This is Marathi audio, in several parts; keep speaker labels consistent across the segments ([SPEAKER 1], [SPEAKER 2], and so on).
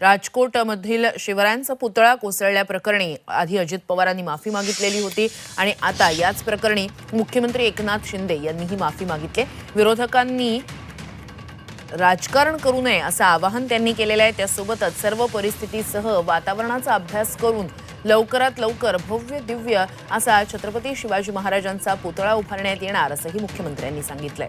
[SPEAKER 1] राजकोटमधील शिवरायांचा पुतळा कोसळल्याप्रकरणी आधी अजित पवारांनी माफी मागितलेली होती आणि आता याच प्रकरणी मुख्यमंत्री एकनाथ शिंदे यांनीही माफी मागितली. विरोधकांनी राजकारण करू नये असं आवाहन त्यांनी केलेलं आहे. त्यासोबतच सर्व परिस्थितीसह वातावरणाचा अभ्यास करून लवकरात लवकर भव्य दिव्य असा छत्रपती शिवाजी महाराजांचा पुतळा उभारण्यात येणार असंही मुख्यमंत्र्यांनी सांगितलंय.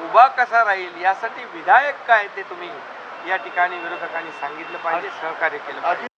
[SPEAKER 2] उभा कसा राहील यासाठी विधायक काय ते तुम्ही या ठिकाणी विरोधकांनी सांगितलं पाहिजे सहकार्य केलं पाहिजे.